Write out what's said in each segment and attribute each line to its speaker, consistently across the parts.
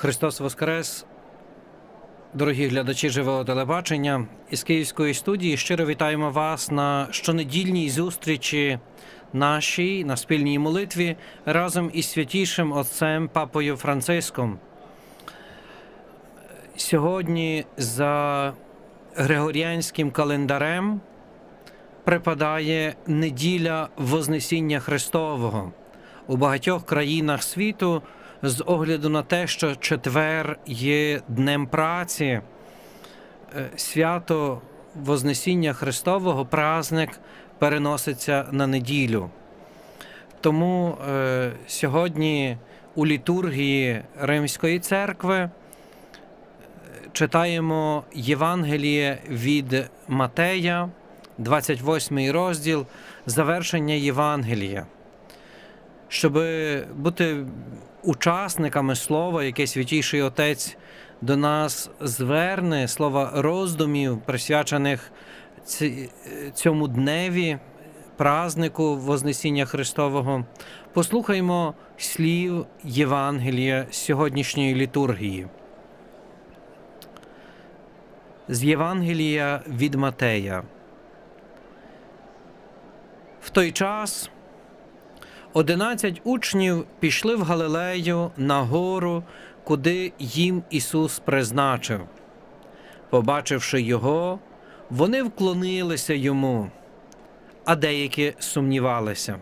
Speaker 1: Христос Воскрес! Дорогі глядачі живого телебачення із Київської студії щиро вітаємо вас на щонедільній зустрічі нашій на спільній молитві разом із святішим отцем Папою Франциском. Сьогодні за Григоріанським календарем припадає неділя Вознесіння Христового у багатьох країнах світу з огляду на те, що четвер є днем праці, е, свято Вознесіння Христового, праздник переноситься на неділю. Тому е, сьогодні у літургії Римської церкви е, читаємо Євангеліє від Матея, 28 розділ, завершення Євангелія. Щоб бути учасниками слова, яке святіший Отець до нас зверне, слова роздумів, присвячених цьому дневі, празнику Вознесіння Христового, послухаймо слів Євангелія сьогоднішньої літургії. З Євангелія від Матея. В той час одинадцять учнів пішли в Галилею на гору, куди їм Ісус призначив. Побачивши його, вони вклонилися йому, а деякі сумнівалися.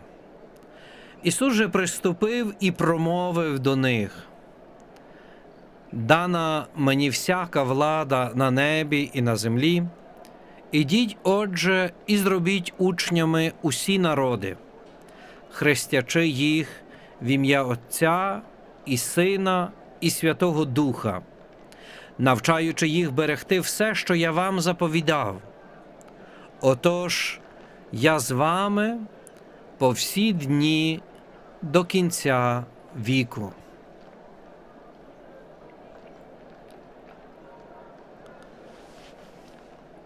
Speaker 1: Ісус же приступив і промовив до них: Дана мені всяка влада на небі і на землі. Ідіть, отже, і зробіть учнями усі народи, хрестячи їх в ім'я Отця і Сина і Святого Духа, навчаючи їх берегти все, що я вам заповідав. Отож, я з вами по всі дні до кінця віку.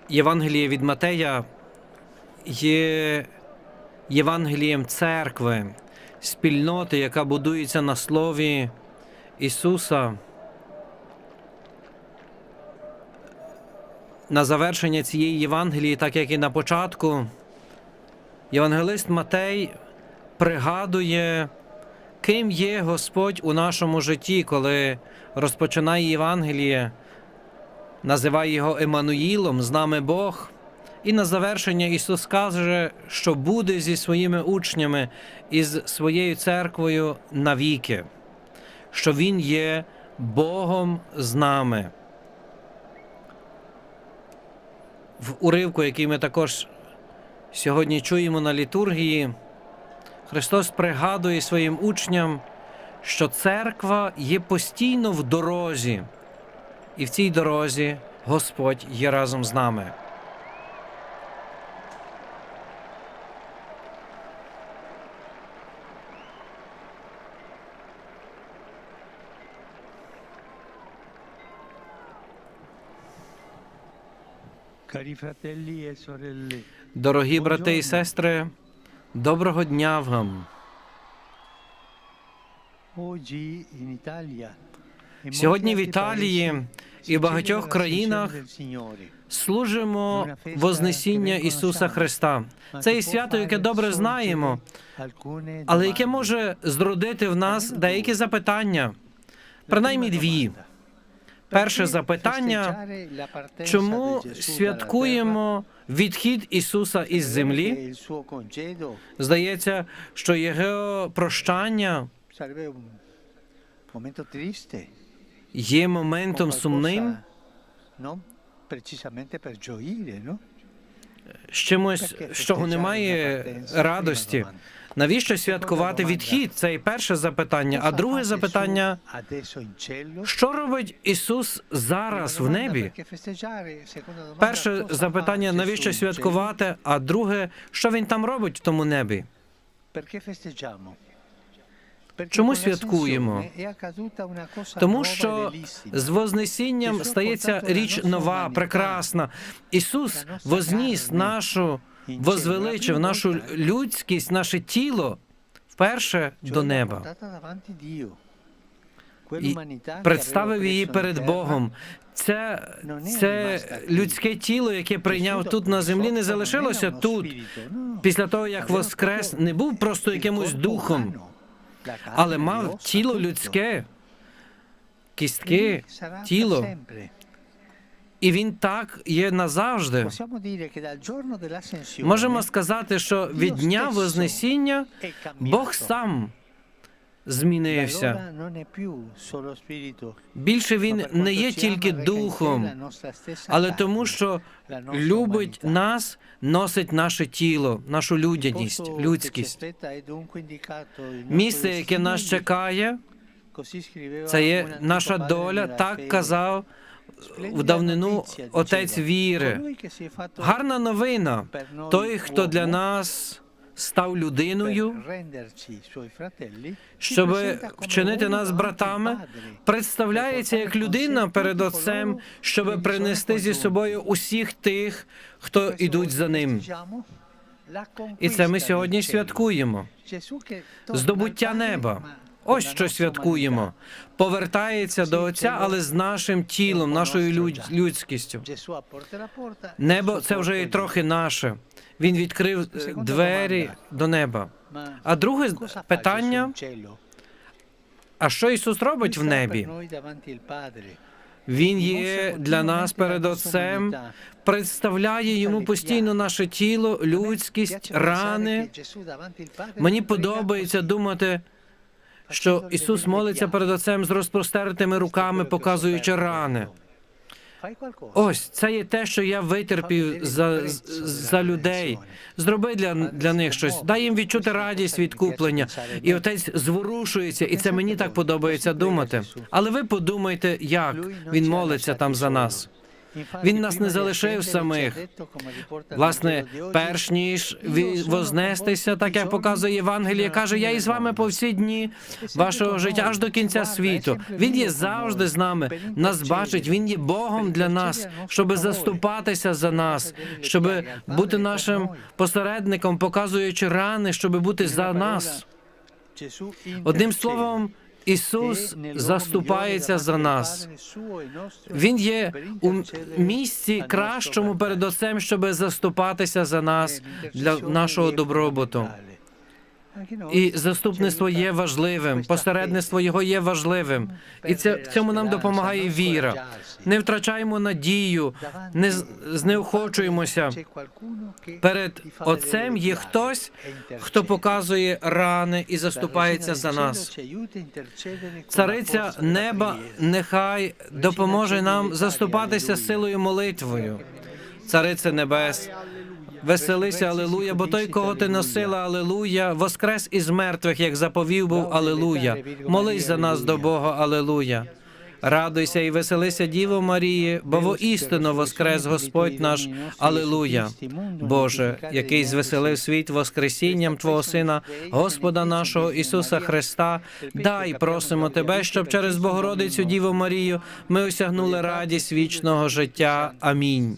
Speaker 1: Євангеліє від Матея є Євангелієм церкви, спільноти, яка будується на слові Ісуса. На завершення цієї Євангелії, так як і на початку, Євангелист Матей пригадує, ким є Господь у нашому житті, коли розпочинає Євангеліє називає його Еммануїлом, з нами Бог. І на завершення Ісус каже, що буде зі своїми учнями і з своєю церквою навіки, що Він є Богом з нами. В уривку, який ми також сьогодні чуємо на літургії, Христос пригадує своїм учням, що церква є постійно в дорозі і в цій дорозі Господь є разом з нами. Дорогі брати і сестри, доброго дня вам! Сьогодні в Італії і багатьох країнах служимо Вознесіння Ісуса Христа. Це є свято, яке добре знаємо, але яке може зродити в нас деякі запитання, принаймні дві. Перше запитання: чому святкуємо відхід Ісуса із землі? Здається, що його прощання є моментом сумним, з чимось, з чого немає радості. Навіщо святкувати відхід? Це і перше запитання. А друге запитання: що робить Ісус зараз в небі? Перше запитання: навіщо святкувати? А друге, що він там робить в тому небі? Чому святкуємо? Тому що з Вознесінням стається річ нова, прекрасна. Ісус возніс нашу, возвеличив нашу людськість, наше тіло вперше до неба.
Speaker 2: che
Speaker 1: представив її перед Богом. Це, це людське тіло, яке прийняв тут на землі, не залишилося тут. Після того, як воскрес, не був просто якимось духом, але мав тіло людське, кістки, тіло. І він так є назавжди. Можемо сказати, що від дня Вознесіння Бог сам змінився. Більше він не є тільки духом, але тому, що любить нас, носить наше тіло, нашу людяність, людськість. Місце, яке нас чекає, це є наша доля, так казав в давнину отець віри. Гарна новина. Той, хто для нас став людиною, щоб вчинити нас братами, представляється як людина перед Отцем, щоб принести зі собою усіх тих, хто ідуть за ним. І це ми сьогодні святкуємо. Здобуття неба. Ось що святкуємо. Повертається до Отця, але з нашим тілом, нашою людськістю. Небо це вже і трохи наше. Він відкрив е, двері до неба. А друге питання: а що Ісус робить в небі? Він є для нас перед Отцем, представляє йому постійно наше тіло, людськість, рани. Мені подобається думати, що Ісус молиться перед Отцем з розпростертими руками, показуючи рани. Ось це є те, що я витерпів за, за людей. Зроби для, для них щось, дай їм відчути радість відкуплення. І отець зворушується, і це мені так подобається думати. Але ви подумайте, як він молиться там за нас. Він нас не залишив самих. Власне, перш ніж вознестися, так як показує Євангеліє, каже: я із вами по всі дні вашого життя аж до кінця світу. Він є завжди з нами. Нас бачить. Він є Богом для нас, щоб заступатися за нас, щоб бути нашим посередником, показуючи рани, щоб бути за нас. Одним словом. Ісус заступається за нас. Він є у місці кращому перед Отцем, щоб заступатися за нас для нашого добробуту. І заступництво є важливим, посередництво його є важливим, і це в цьому нам допомагає віра. Не втрачаємо надію, не знеохочуємося. Перед Отцем є хтось, хто показує рани і заступається за нас. Цариця неба нехай допоможе нам заступатися силою молитвою. Царице небес, веселися, алелуя, бо той, кого ти носила, алелуя, воскрес із мертвих, як заповів був, алелуя. Молись за нас до Бога, алелуя. Радуйся і веселися, Діво Марії, бо воістину воскрес Господь наш, Алелуя. Боже, який звеселив світ Воскресінням Твого Сина, Господа нашого Ісуса Христа, дай просимо Тебе, щоб через Богородицю Діву Марію ми осягнули радість вічного життя. Амінь.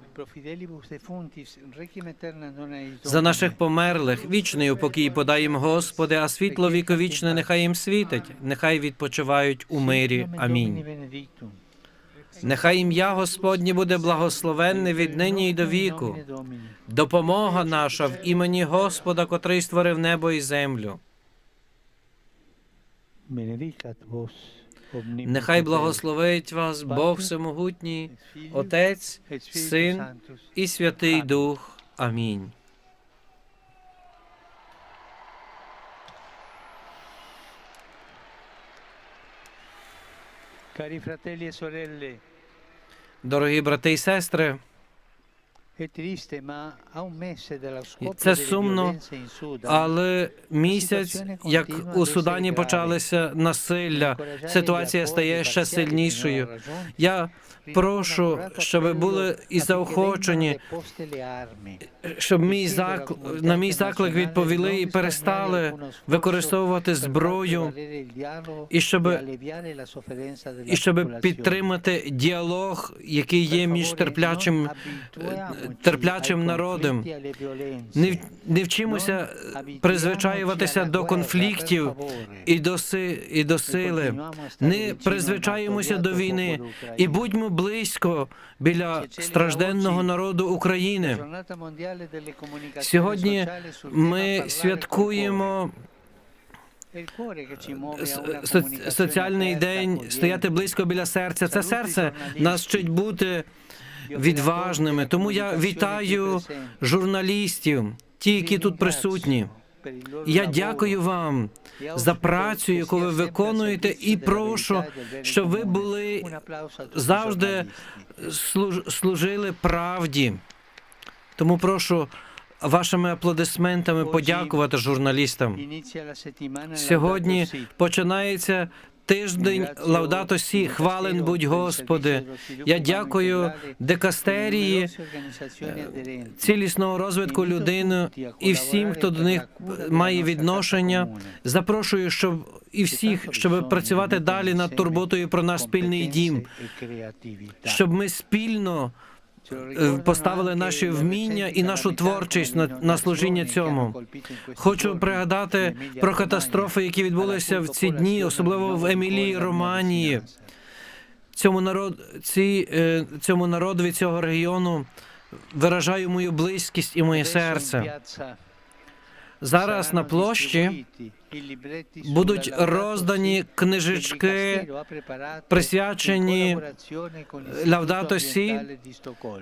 Speaker 1: За наших померлих вічний упокій подаєм Господи, а світло віковічне нехай їм світить, нехай відпочивають у мирі. Амінь. Нехай ім'я Господнє буде благословенне від нині й до віку. Допомога наша в імені Господа, котрий створив небо і землю. Нехай благословить вас Бог Всемогутній, Отець, Син і Святий Дух. Амінь. Дорогі брати і сестри, Це сумно, Але місяць, як у Судані почалися насилля, ситуація стає ще сильнішою. Я прошу, щоб були і заохочені, щоб мій зак... на мій заклик відповіли і перестали використовувати зброю, і щоб, і щоб підтримати діалог, який є між терплячим, е, терплячим народом. Не, в- не вчимося призвичаюватися до конфліктів і до, си, і до сили. Не призвичаємося до війни. і будьмо близько біля стражденного народу України. Сьогодні ми святкуємо со- соціальний день, стояти близько біля серця. Це серце нас вчить бути відважними. Тому я вітаю журналістів, ті, які тут присутні. Я дякую вам за працю, яку ви виконуєте, і прошу, щоб ви були завжди служ- служили правді. Тому прошу вашими аплодисментами подякувати журналістам. Сьогодні починається тиждень Лаудато Сі. Хвален будь Господи. Я дякую декастерії цілісного розвитку людини і всім, хто до них має відношення. Запрошую, щоб і всіх, щоб працювати далі над турботою про наш спільний дім, щоб ми спільно е, поставили наші вміння і нашу творчість на, на служіння цьому. Хочу пригадати про катастрофи, які відбулися в ці дні, особливо в Емілії Романії. Цьому народ, ці, е, цьому народові цього регіону виражаю мою близькість і моє серце. Зараз на площі будуть роздані книжечки, присвячені Лавдато Сі,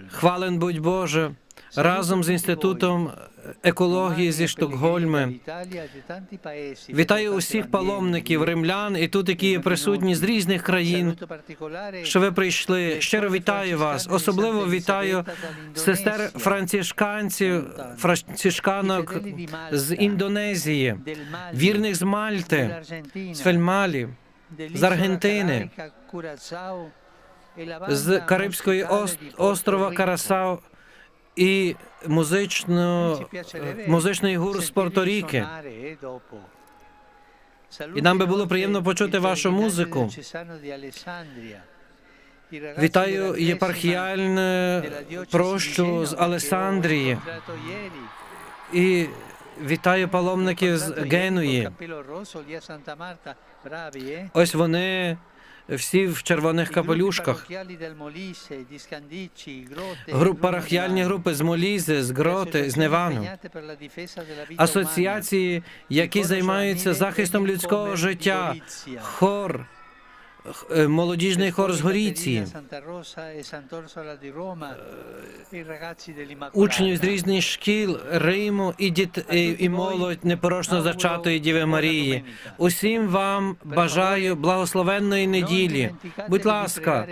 Speaker 1: Хвален будь Боже, разом з інститутом екології зі Штокгольми. Вітаю усіх паломників, римлян і тут, які є присутні з різних країн. Що ви прийшли? Щиро вітаю вас. Особливо вітаю сестер францішканців, францішканок з Індонезії, вірних з Мальти, з Фельмалі, з Аргентини, з Карибської ост- острова Карасау і музично, музичний гур з Порто-Ріки.
Speaker 2: І нам би було приємно почути вашу музику.
Speaker 1: Вітаю єпархіальне прощу з Алесандрії і вітаю паломників з Генуї. Ось вони всі в червоних капелюшках. Груп, парахіальні групи з Молізи, з Гроти, з Невану. Асоціації, які займаються захистом людського життя, хор, молодіжний хор з Горіції, учнів з різних шкіл Риму і діт і, і молодь непорочно зачатої Діви Марії. Усім вам бажаю благословенної неділі. Будь ласка,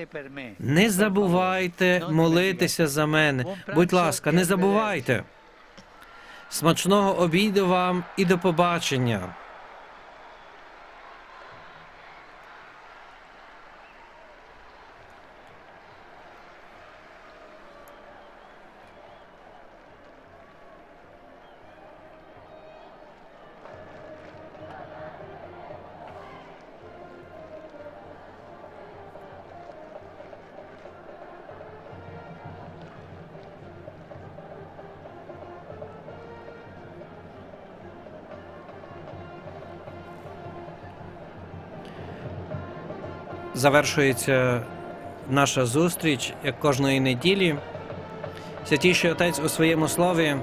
Speaker 1: не забувайте молитися за мене. Будь ласка, не забувайте. Смачного обіду вам і до побачення. Завершується наша зустріч як кожної неділі. Святіший Отець у своєму слові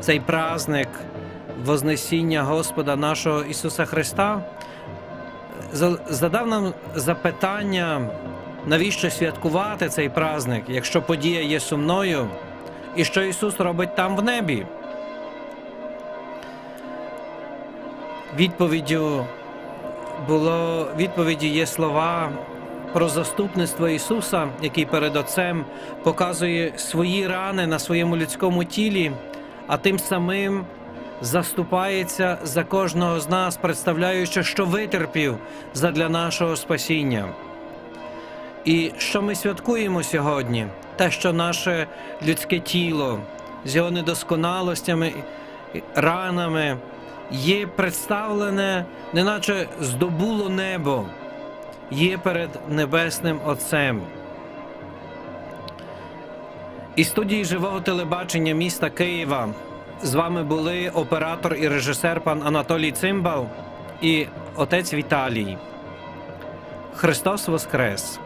Speaker 1: цей праздник Вознесіння Господа нашого Ісуса Христа задав нам запитання, навіщо святкувати цей праздник, якщо подія є сумною, і що Ісус робить там в небі. Відповіддю було відповіді є слова про заступництво Ісуса, який перед Отцем показує свої рани на своєму людському тілі, а тим самим заступається за кожного з нас, представляючи, що витерпів задля нашого спасіння. І що ми святкуємо сьогодні? Те, що наше людське тіло з його недосконалостями, ранами є представлене, неначе здобуло небо, є перед Небесним Отцем. Із студії живого телебачення міста Києва з вами були оператор і режисер пан Анатолій Цимбал і отець Віталій. Христос Воскрес!